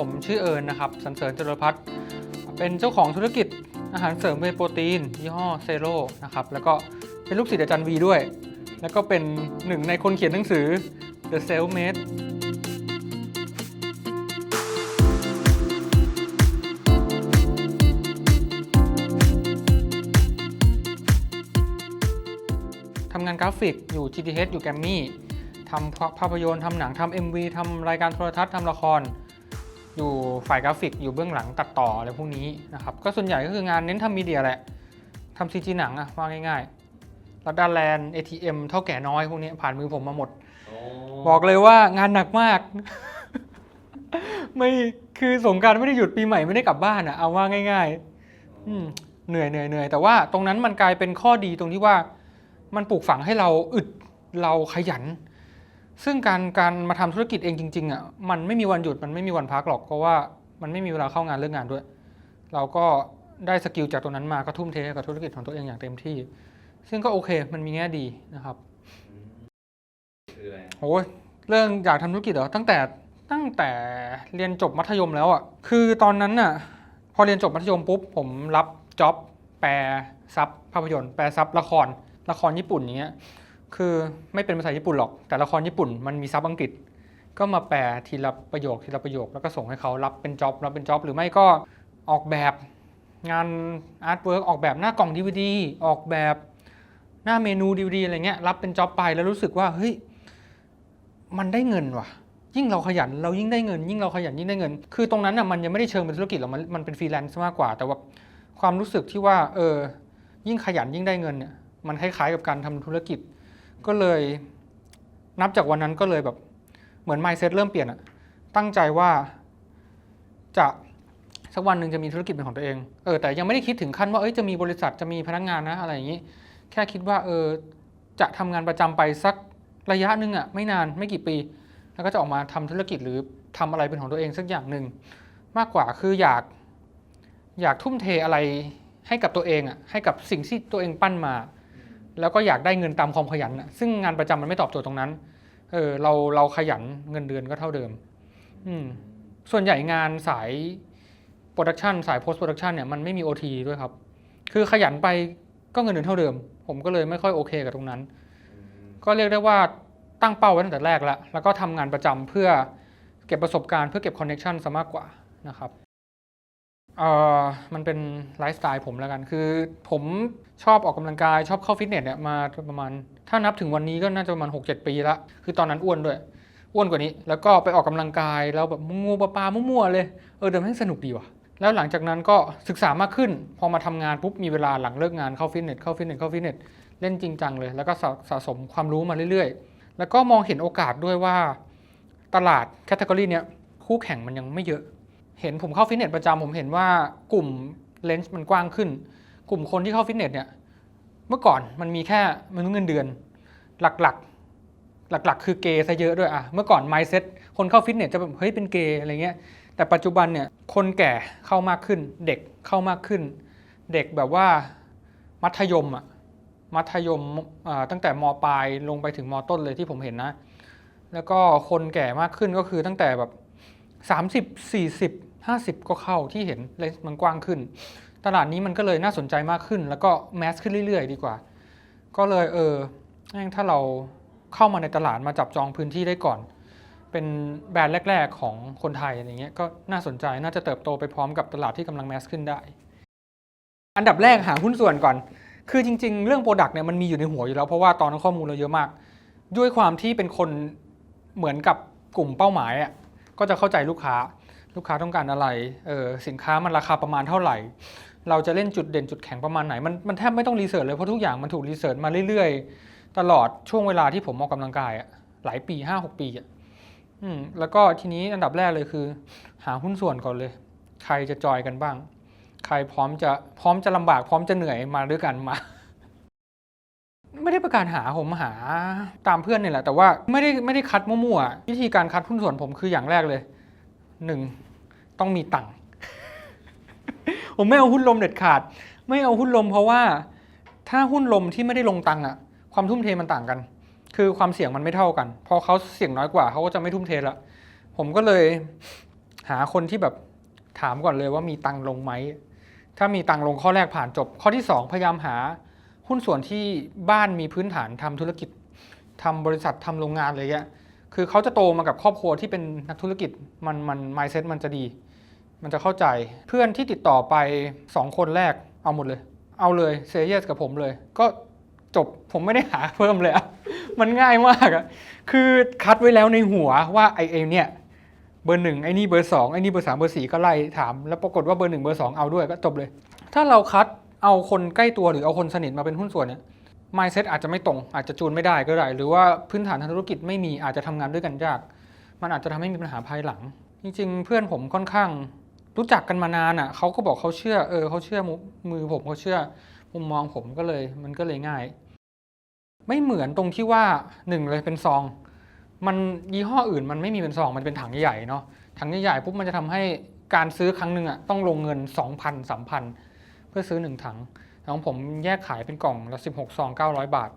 ผมชื่อเอิญนนะครับสันเสริญจรพัฒน์เป็นเจ้าของธุรกิจอาหารเสริมเวโปรตีน ยี่ห้อเซโร่นะครับแล้วก็เป็นลูกศิษย์อาจารย์วีด้วย แล้วก็เป็นหนึ่งในคนเขียนหนังสือ The Self Made ทำงานกราฟิกอยู่ GTH อยู่แกรมมี่ทำภาพยนตร์ทำหนังทำ MV ทำรายการโทรทัศน์ทำละคร อยู่ฝ่ายกราฟิกอยู่เบื้องหลังตัดต่ออะไรพวกนี้นะครับก็ส่วนใหญ่ก็คืองานเน้นทำมีเดียแหละทำซีจีหนังอะว่าง่ายๆรัดดาแลนด์ ATM เท่าแก่น้อยพวกนี้ผ่านมือผมมาหมด บอกเลยว่างานหนักมาก ไม่คือสงกรารไม่ได้หยุดปีใหม่ไม่ได้กลับบ้านอะเอาว่าง่ายๆอืมเหนื่อยเหนื่อยเหนื่อยแต่ว่าตรงนั้นมันกลายเป็นข้อดีตรงที่ว่า มันปลูกฝังให้เราอึดเราขยัน ซึ่งการการมาทำธุรกิจเองจริงๆอะมันไม่มีวันหยุดมันไม่มีวันพักหรอกเพราะว่ามันไม่มีเวลาเข้างานเลิกงานด้วย เราก็ได้สกิลจากตรงนั้นมาก็ทุ่มเทให้กับธุรกิจของตัวเองอย่างเต็มที่ ซึ่งก็โอเคมันมีแง่ดีนะครับคืออะไรโอ้ยเรื่องอยากทำธุรกิจเหรอตั้งแต่ตั้งแต่เรียนจบมัธยมแล้วอะคือตอนนั้นน่ะพอเรียนจบมัธยมปุ๊บผมรับจ็อบแปลซับภาพยนตร์แปลซับละครละครญี่ปุ่นอย่างเงี้ย คือไม่เป็นภาษาญี่ปุ่นหรอก แต่ละครญี่ปุ่นมันมีซับอังกฤษ ก็มาแปลทีละประโยคทีละประโยคแล้วก็ส่งให้เขารับเป็นจ็อบรับเป็นจ็อบหรือไม่ก็ออกแบบงานอาร์ตเวิร์กออกแบบหน้ากล่อง DVD ออกแบบหน้าเมนู DVD อะไรเงี้ยรับเป็นจ็อบไปแล้วรู้สึกว่าเฮ้ยมันได้เงินว่ะ ยิ่งเราขยันเรายิ่งได้เงิน ยิ่งเราขยันยิ่งได้เงิน คือตรงนั้นอะมันยังไม่ได้เชิงเป็นธุรกิจหรอกมันมันเป็นฟรีแลนซ์มากกว่า แต่ว่าความรู้สึกที่ว่าเออยิ่งขยันยิ่งได้เงินเนี่ยมันคล้ายๆกับการทำธุรกิจ ก็เลยนับจากวันนั้นก็เลยแบบเหมือน mindset เริ่มเปลี่ยนอะตั้งใจว่าจะสักวันหนึ่งจะมีธุรกิจเป็นของตัวเอง เออแต่ยังไม่ได้คิดถึงขั้นว่าเอ้ยจะมีบริษัทจะมีพนักงานนะอะไรอย่างนี้ แค่คิดว่าเออจะทำงานประจำไปสักระยะหนึ่งอะไม่นานไม่กี่ปี แล้วก็จะออกมาทำธุรกิจหรือทำอะไรเป็นของตัวเองสักอย่างหนึ่งมากกว่าคืออยากอยากทุ่มเทอะไรให้กับตัวเองอะให้กับสิ่งที่ตัวเองปั้นมา แล้วก็อยากได้เงินตามความขยันอะซึ่งงานประจำมันไม่ตอบโจทย์ตรงนั้น เออเราเราขยันเงินเดือนก็เท่าเดิม อืมส่วนใหญ่งานสายโปรดักชันสายโพสต์โปรดักชันเนี่ยมันไม่มี OT ด้วยครับ คือขยันไปก็เงินเดือนเท่าเดิม ผมก็เลยไม่ค่อยโอเคกับตรงนั้น ก็เรียกได้ว่าตั้งเป้าไว้ตั้งแต่แรกแล้วแล้วก็ทำงานประจำเพื่อเก็บประสบการณ์เพื่อเก็บคอนเน็ชันซะมากกว่านะครับ เอ่อมันเป็นไลฟ์สไตล์ผมแล้วกัน คือผมชอบออกกำลังกายชอบเข้าฟิตเนสเนี่ยมาประมาณ ถ้านับถึงวันนี้ก็น่าจะประมาณ 6-7 ปีละคือตอนนั้นอ้วนด้วย อ้วนกว่านี้ แล้วก็ไปออกกำลังกายแล้วแบบงูปลาปลามั่วๆเลย เออเดิมให้สนุกดีว่ะ แล้วหลังจากนั้นก็ศึกษามากขึ้น พอมาทำงานปุ๊บมีเวลาหลังเลิกงานเข้าฟิตเนสเข้าฟิตเนสเข้าฟิตเนสเล่นจริงจังเลย แล้วก็สะสะสมความรู้มาเรื่อยๆ แล้วก็มองเห็นโอกาสด้วยว่า ตลาดแคตตากรีเนี้ยคู่แข่งมันยังไม่เยอะ เห็นผมเข้าฟิตเนสประจำผมเห็นว่ากลุ่มเลนส์มันกว้างขึ้น กลุ่มคนที่เข้าฟิตเนสเนี่ยเมื่อก่อนมันมีแค่มนุษย์เงินเดือน หลักๆ หลักๆ คือเกย์ซะเยอะด้วยอะเมื่อก่อน mindset คนเข้าฟิตเนสจะแบบเฮ้ยเป็นเกย์อะไรเงี้ยแต่ปัจจุบันเนี่ยคนแก่เข้ามากขึ้น เด็กเข้ามากขึ้น เด็กแบบว่ามัธยมอะมัธยมอ่าตั้งแต่มปลายลงไปถึงมต้นเลยที่ผมเห็นนะ แล้วก็คนแก่มากขึ้นก็คือตั้งแต่แบบ 30 40 50 ก็เข้าที่เห็นเลนส์มันกว้างขึ้น ตลาดนี้มันก็เลยน่าสนใจมากขึ้น แล้วก็แมสขึ้นเรื่อยๆ ดีกว่า ก็เลยเออถ้าเราเข้ามาในตลาดมาจับจองพื้นที่ได้ก่อน เป็นแบรนด์แรก ๆ ของคนไทยอะไรเงี้ยก็น่าสนใจน่าจะเติบโตไปพร้อมกับตลาดที่กำลังแมสขึ้นได้ อันดับแรกหาหุ้นส่วนก่อน คือจริง ๆ เรื่องโปรดักต์เนี่ยมันมีอยู่ในหัวอยู่แล้วเพราะว่าตอนนั้นข้อมูลเราเยอะมาก ด้วยความที่เป็นคนเหมือนกับกลุ่มเป้าหมายอะก็จะเข้าใจลูกค้า ลูกค้าต้องการอะไรเออสินค้ามันราคาประมาณเท่าไหร่ เราจะเล่นจุดเด่นจุดแข็งประมาณไหน มันมันแทบไม่ต้องรีเสิร์ชเลยเพราะทุกอย่างมันถูกรีเสิร์ชมาเรื่อยๆ ตลอดช่วงเวลาที่ผมออกกำลังกายอะหลายปีห้าหกปีอะอืมแล้วก็ทีนี้อันดับแรกเลยคือ หาหุ้นส่วนก่อนเลย ใครจะจอยกันบ้าง ใครพร้อมจะพร้อมจะลำบากพร้อมจะเหนื่อยมาด้วยกันมาไม่ได้ประกาศหาผมหาตามเพื่อนเนี่ยแหละ แต่ว่าไม่ได้ไม่ได้คัดมั่วๆวิธีการคัดหุ้นส่วนผมคืออย่างแรกเลย หนึ่งต้องมีตังค์ผมไม่เอาหุ้นลมเด็ดขาด ไม่เอาหุ้นลมเพราะว่าถ้าหุ้นลมที่ไม่ได้ลงตังค์อะความทุ่มเทมันต่างกัน คือความเสี่ยงมันไม่เท่ากัน พอเขาเสี่ยงน้อยกว่าเขาก็จะไม่ทุ่มเทละผมก็เลยหาคนที่แบบถามก่อนเลยว่ามีตังค์ลงไหมถ้ามีตังค์ลงข้อแรกผ่านจบ ข้อที่สองพยายามหาหุ้นส่วนที่บ้านมีพื้นฐานทำธุรกิจทำบริษัททำโรงงานอะไรเงี้ย คือเขาจะโตมากับครอบครัวที่เป็นนักธุรกิจมันมัน mindset มันจะดี มันจะเข้าใจเพื่อนที่ติดต่อไปสองคนแรกเอาหมดเลย เอาเลยเซเยสกับผมเลย ก็จบผมไม่ได้หาเพิ่มเลยอะมันง่ายมากอะคือคัดไว้แล้วในหัวว่าไอเอเนี่ยเบอร์หนึ่งไอ้นี่เบอร์สองไอ้นี่เบอร์สามเบอร์สี่ก็ไล่ถาม แล้วปรากฏว่าเบอร์หนึ่งเบอร์สองเอาด้วยก็จบเลย ถ้าเราคัดเอาคนใกล้ตัวหรือเอาคนสนิทมาเป็นหุ้นส่วนเนี่ย mindset อาจจะไม่ตรง อาจจะจูนไม่ได้ก็ได้ หรือว่าพื้นฐานทางธุรกิจไม่มีอาจจะทำงานด้วยกันยาก มันอาจจะทำให้มีปัญหาภายหลัง จริง ๆ เพื่อนผมค่อนข้างรู้จักกันมานานอะเขาก็บอกเขาเชื่อเออเขาเชื่อมือผมเขาเชื่อมุมมองผมก็เลยมันก็เลยง่าย ไม่เหมือนตรงที่ว่าหนึ่งเลยเป็นซอง มันยี่ห้ออื่นมันไม่มีเป็นซองมันเป็นถังใหญ่ๆเนาะถังใหญ่ๆปุ๊บมันจะทำให้การซื้อครั้งหนึ่งอะต้องลงเงิน 2,000 3,000 เพื่อซื้อหนึ่งถัง ของผมแยกขายเป็นกล่องละ16ซอง900 บาท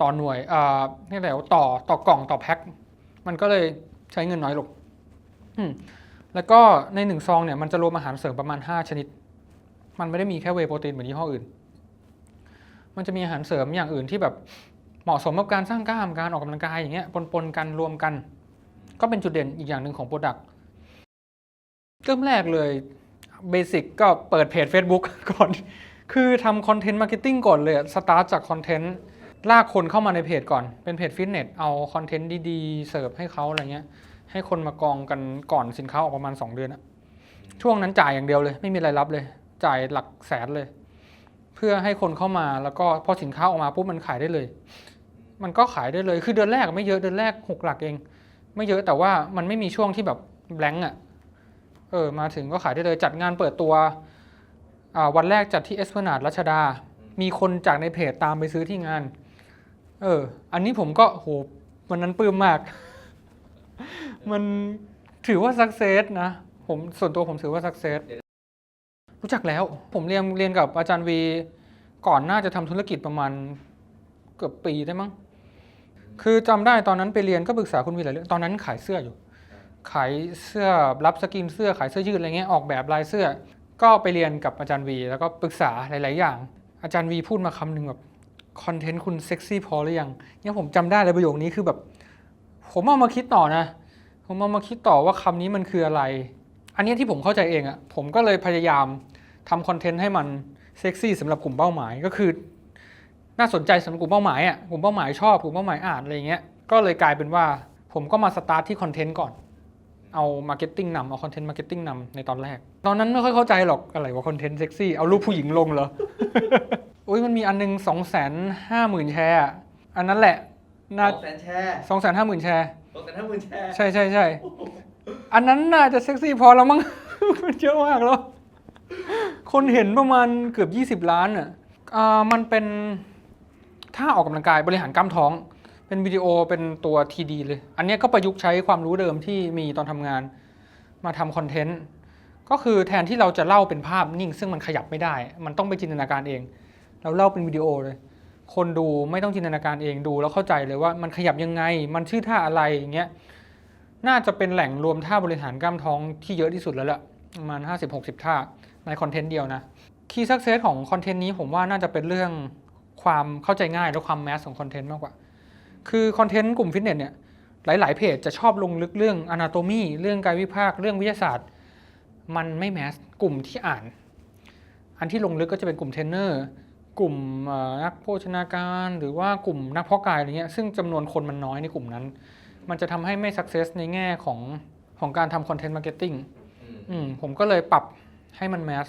ต่อหน่วยเอ่อนี่แหละต่อต่อกล่องต่อแพ็ค มันก็เลยใช้เงินน้อยลงแล้วก็ในหนึ่งซองเนี่ยมันจะรวมอาหารเสริมประมาณ 5 ชนิด มันไม่ได้มีแค่เวโปรตีนเหมือนยี่ห้ออื่น มันจะมีอาหารเสริมอย่างอื่นที่แบบเหมาะสมกับการสร้างกล้ามการออกกำลังกายอย่างเงี้ยปนๆกันรวมกัน ก็เป็นจุดเด่นอีกอย่างหนึ่งของโปรดักต์เริ่มแรกเลยเบสิกก็เปิดเพจ Facebook ก่อน คือทำคอนเทนต์มาร์เก็ตติ้งก่อนเลยสตาร์ทจากคอนเทนต์ลากคนเข้ามาในเพจก่อน เป็นเพจฟิตเนส เอาคอนเทนต์ดีๆ เสิร์ฟให้เขาอะไรเงี้ย ให้คนมากองกันก่อนสินค้าออกประมาณ 2 เดือนอะช่วงนั้นจ่ายอย่างเดียวเลย ไม่มีรายรับเลย จ่ายหลักแสนเลย เพื่อให้คนเข้ามาแล้วก็พอสินค้าออกมาปุ๊บมันขายได้เลย มันก็ขายได้เลย คือเดือนแรกไม่เยอะเดือนแรกหกหลักเอง ไม่เยอะแต่ว่ามันไม่มีช่วงที่แบบแบงก์อะเออมาถึงก็ขายได้เลยจัดงานเปิดตัว วันแรกจัดที่เอสพนาดรัชดา มีคนจากในเพจตามไปซื้อที่งาน เออ อันนี้ผมก็โหวันนั้นปลื้มมาก มันถือว่าสักเซสนะ ผมส่วนตัวผมถือว่าสักเซสรู้จักแล้ว ผมเรียนเรียนกับอาจารย์วี ก่อนน่าจะทำธุรกิจประมาณเกือบปีได้มั้ง คือจำได้ตอนนั้นไปเรียนก็ปรึกษาคุณวีหลายเรื่อง ตอนนั้นขายเสื้ออยู่ ขายเสื้อรับสกรีนเสื้อขายเสื้อยืดอะไรเงี้ย ออกแบบลายเสื้อ ก็ไปเรียนกับอาจารย์วี แล้วก็ปรึกษาหลาย ๆ อย่าง อาจารย์วีพูดมาคำหนึ่งแบบคอนเทนต์คุณเซ็กซี่พอหรือยังเนี่ยผมจำได้เลยประโยคนี้คือแบบ ผมเอามาคิดต่อนะ ผมเอามาคิดต่อว่าคำนี้มันคืออะไร อันนี้ที่ผมเข้าใจเองอะ่ะผมก็เลยพยายามทำคอนเทนต์ให้มันเซ็กซี่สำหรับกลุ่มเป้าหมายก็คือ น่าสนใจสำหรับกลุ่มเป้าหมายอะกลุ่มเป้าหมายชอบกลุ่มเป้าหมายอ่านอะไรเงี้ยก็เลยกลายเป็นว่า ผมก็มาสตาร์ทที่คอนเทนต์ก่อน เอามาร์เก็ตติ้งนำเอาคอนเทนต์มาร์เก็ตติ้งนำในตอนแรก ตอนนั้นไม่ค่อยเข้าใจหรอกอะไรว่าคอนเทนต์เซ็กซี่เอารูปผู้หญิงลงเหรอ อุ้ยมันมีอันนึงสองแสนห้าหมื่นแชร์อะอันนั้นแหละสน่าองแสนแชร์สองแสนห้าหมื่นแชร์ สองแสนห้าหมื่นแชร์ใช่ใช่ใช่อันนั้นน่าจะเซ็กซี่พอแล้วมั้ง มันเยอะมากแล้ว คนเห็นประมาณเกือบ 20 ล้านอะอ่ามันเป็นท่าออกกำลังกายบริหารกล้ามท้อง เป็นวิดีโอเป็นตัวทีดีเลย อันนี้ก็ประยุกต์ใช้ความรู้เดิมที่มีตอนทำงานมาทำคอนเทนต์ก็คือแทนที่เราจะเล่าเป็นภาพนิ่ง ซึ่งมันขยับไม่ได้ มันต้องไปจินตนาการเอง เราเล่าเป็นวิดีโอเลย คนดูไม่ต้องจินตนาการเองดูแล้วเข้าใจเลยว่ามันขยับยังไง มันชื่อท่าอะไรอย่างเงี้ยน่าจะเป็นแหล่งรวมท่าบริหารกล้ามท้องที่เยอะที่สุดแล้วละประมาณ50-60 ท่าในคอนเทนต์เดียวนะคีย์สักเซสของคอนเทนต์นี้ผมว่าน่าจะเป็นเรื่องความเข้าใจง่ายและความแมสของคอนเทนต์มากกว่า คือคอนเทนต์กลุ่มฟิตเนสเนี่ยหลาย ๆ เพจจะชอบลงลึกเรื่อง anatomy เรื่องกายวิภาค เรื่องวิทยาศาสตร์ มันไม่แมสกลุ่มที่อ่าน อันที่ลงลึกก็จะเป็นกลุ่มเทรนเนอร์กลุ่มเอ่อนักโภชนาการหรือว่ากลุ่มนักเพาะกายอะไรเงี้ยซึ่งจำนวนคนมันน้อยในกลุ่มนั้น มันจะทำให้ไม่สักเซสในแง่ของของการทำคอนเทนต์มาร์เก็ตติ้งอืมอืมผมก็เลยปรับให้มันแมส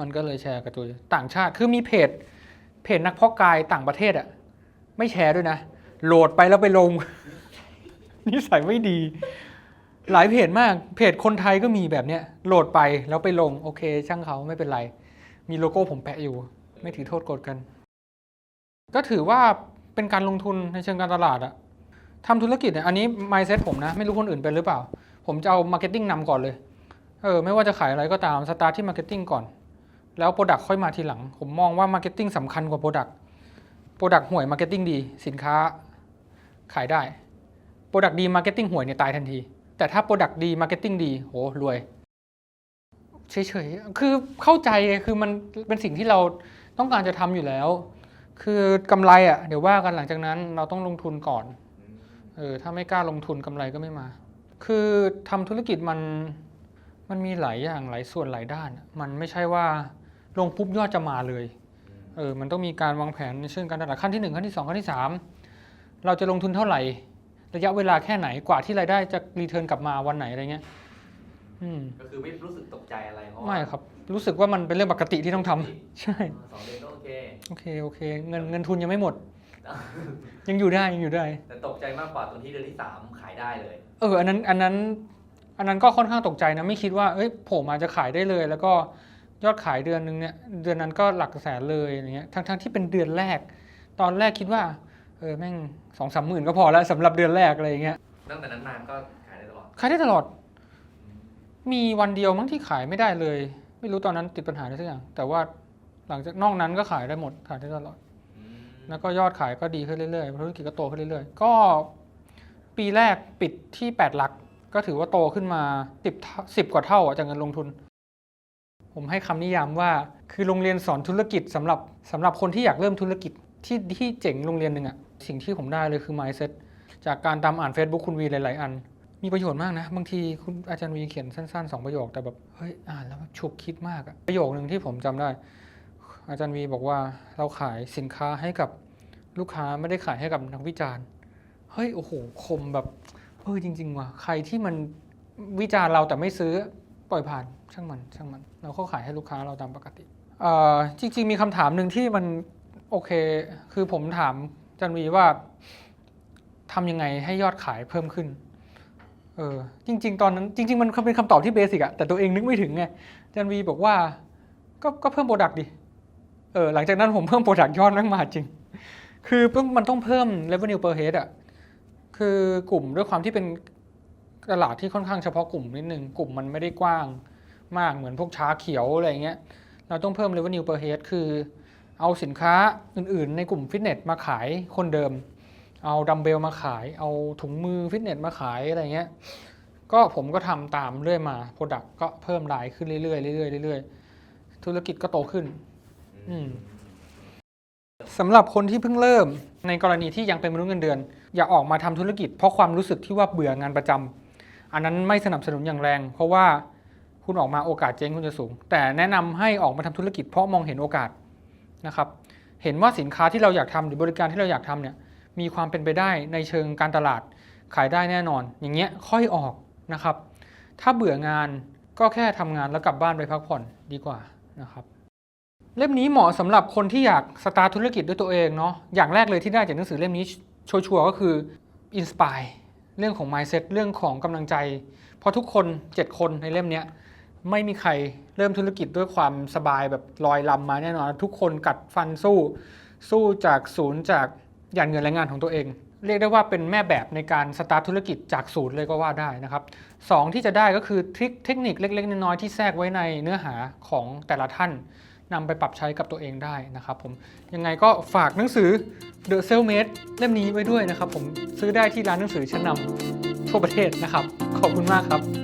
มันก็เลยแชร์กระจุยต่างชาติคือมีเพจ เพจนักเพาะกายต่างประเทศอะไม่แชร์ด้วยนะ โหลดไปแล้วไปลง นิสัยไม่ดี หลายเพจมาก เพจคนไทยก็มีแบบเนี้ย โหลดไปแล้วไปลง โอเค ช่างเขาไม่เป็นไร มีโลโก้ผมแปะอยู่ ไม่ถือโทษโกรธกัน ก็ถือว่าเป็นการลงทุนในเชิงการตลาดอะทำธุรกิจเนี่ยอันนี้ mindset ผมนะ ไม่รู้คนอื่นเป็นหรือเปล่า ผมจะเอา marketing นำก่อนเลย เออ ไม่ว่าจะขายอะไรก็ตามสตาร์ทที่ marketing ก่อน แล้ว product ค่อยมาทีหลัง ผมมองว่า marketing สำคัญกว่า product product ห่วย marketing ดี สินค้า ขายได้ product ดี marketing ห่วยเนี่ยตายทันที แต่ถ้า Product ดี Marketing ดีโหรวยเฉยๆ คือเข้าใจคือมันเป็นสิ่งที่เราต้องการจะทำอยู่แล้ว คือกำไรอะ่ะเดี๋ยวว่ากันหลังจากนั้นเราต้องลงทุนก่อนเออถ้าไม่กล้าลงทุนกำไรก็ไม่มา คือทำธุรกิจมันมันมีหลายอย่างหลายส่วนหลายด้าน มันไม่ใช่ว่าลงปุ๊บยอดจะมาเลยเออมันต้องมีการวางแผนในเชิงการตลาดขั้นที่หนึ่งขั้นที่สองขั้นที่สาม เราจะลงทุนเท่าไหร่ ระยะเวลาแค่ไหนกว่าที่รายได้จะรีเทิร์นกลับมาวันไหนอะไรเงี้ยอืมก็คือไม่รู้สึกตกใจอะไรเพราะว่าไม่ครับ รู้สึกว่ามันเป็นเรื่องปกติที่ต้องทำใช่ สองเดือนก็โอเค โอเคโอเค เงินเงินทุนยังไม่หมด ยังอยู่ได้ยังอยู่ได้ แต่ตกใจมากกว่าตอนที่เดือนที่สามขายได้เลย เอออันนั้นอันนั้นอันนั้นก็ค่อนข้างตกใจนะไม่คิดว่าเอ้ยโผล่มาจะขายได้เลย แล้วก็ยอดขายเดือนนึงเนี่ยเดือนนั้นก็หลักแสนเลยอย่างเงี้ยทั้งทั้งที่เป็นเดือนแรก ตอนแรกคิดว่า เออแม่งสองสามหมื่นก็พอแล้วสำหรับเดือนแรกอะไรอย่างเงี้ยตั้งแต่นั้นมาก็ขายได้ตลอด ขายได้ตลอด มีวันเดียวมั้งที่ขายไม่ได้เลย ไม่รู้ตอนนั้นติดปัญหาอะไรสักอย่าง แต่ว่าหลังจากนอกนั้นก็ขายได้หมดขายได้ตลอดอืมแล้วก็ยอดขายก็ดีขึ้นเรื่อยๆธุรกิจก็โตขึ้นเรื่อยๆ ก็ปีแรกปิดที่ 8 หลัก ก็ถือว่าโตขึ้นมา 10 10 กว่าเท่าอะจากเงินลงทุน ผมให้คำนิยามว่าคือโรงเรียนสอนธุรกิจสำหรับสำหรับคนที่อยากเริ่มธุรกิจที่ที่เจ๋งโรงเรียนหนึ่งอะ สิ่งที่ผมได้เลยคือ mindset จากการตามอ่าน Facebook คุณวีหลาย ๆ อัน มีประโยชน์มากนะ บางทีคุณอาจารย์วีเขียนสั้น ๆ 2 ประโยคแต่แบบเฮ้ยอ่านแล้วแบบฉุกคิดมากอะประโยคหนึ่งที่ผมจำได้ อาจารย์วีบอกว่าเราขายสินค้าให้กับลูกค้าไม่ได้ขายให้กับนักวิจารณ์เฮ้ยโอ้โหคมแบบเออจริง ๆ ว่ะใครที่มันวิจารณ์เราแต่ไม่ซื้อปล่อยผ่านช่างมันช่างมัน เราก็ขายให้ลูกค้าเราตามปกติจริง ๆ มีคำถามหนึ่งที่มันโอเค คือผมถาม จารย์วีว่าทำยังไงให้ยอดขายเพิ่มขึ้น เออ จริง ๆ ตอนนั้น จริง ๆ มันเป็นคำตอบที่เบสิกอะแต่ตัวเองนึกไม่ถึงไงจารย์วีบอกว่า ก็ก็เพิ่มโปรดักต์ดิ เออ หลังจากนั้นผมเพิ่มโปรดักต์ยอดแม่งมาจริง คือมันต้องเพิ่ม revenue per head อะคือกลุ่มด้วยความที่เป็นตลาดที่ค่อนข้างเฉพาะกลุ่มนิดนึง กลุ่มมันไม่ได้กว้างมากเหมือนพวกชาเขียวอะไรเงี้ย เราต้องเพิ่ม revenue per head คือ เอาสินค้าอื่นๆ ในกลุ่มฟิตเนสมาขายคนเดิม เอาดัมเบลมาขาย เอาถุงมือฟิตเนสมาขายอะไรเงี้ย ก็ผมก็ทำตามเรื่อยมา Product ก็เพิ่มรายขึ้นเรื่อยๆเรื่อยๆเรื่อยๆธุรกิจก็โตขึ้นอืมสำหรับคนที่เพิ่งเริ่มในกรณีที่ยังเป็นมนุษย์เงินเดือน อย่าออกมาทำธุรกิจ เพราะความรู้สึกที่ว่าเบื่องานประจำอันนั้นไม่สนับสนุนอย่างแรง เพราะว่าคุณออกมาโอกาสเจ๊งคุณจะสูง แต่แนะนำให้ออกมาทำธุรกิจเพราะมองเห็นโอกาส นะครับเห็นว่าสินค้าที่เราอยากทำหรือบริการที่เราอยากทำเนี่ยมีความเป็นไปได้ในเชิงการตลาดขายได้แน่นอน อย่างเงี้ยค่อยออกนะครับ ถ้าเบื่องานก็แค่ทำงานแล้วกลับบ้านไปพักผ่อนดีกว่านะครับเล่มนี้เหมาะสำหรับคนที่อยากสตาร์ทธุรกิจด้วยตัวเองเนาะ อย่างแรกเลยที่ได้จากหนังสือเล่มนี้ชัวร์ๆก็คือ inspire เรื่องของ mindset เรื่องของกำลังใจ เพราะทุกคน 7 คนในเล่มเนี้ย ไม่มีใครเริ่มธุรกิจด้วยความสบายแบบลอยลำมาแน่นอน ทุกคนกัดฟันสู้ สู้จากศูนย์จากหยาดเงินแรงงานของตัวเอง เรียกได้ว่าเป็นแม่แบบในการสตาร์ทธุรกิจจากศูนย์เลยก็ว่าได้นะครับสองที่จะได้ก็คือทริคเทคนิคเล็ก ๆ น้อยๆที่แทรกไว้ในเนื้อหาของแต่ละท่านนำไปปรับใช้กับตัวเองได้นะครับผมยังไงก็ฝากหนังสือ The Selfmade เล่มนี้ไว้ด้วยนะครับผมซื้อได้ที่ร้านหนังสือชั้นนำทั่วประเทศนะครับ ขอบคุณมากครับ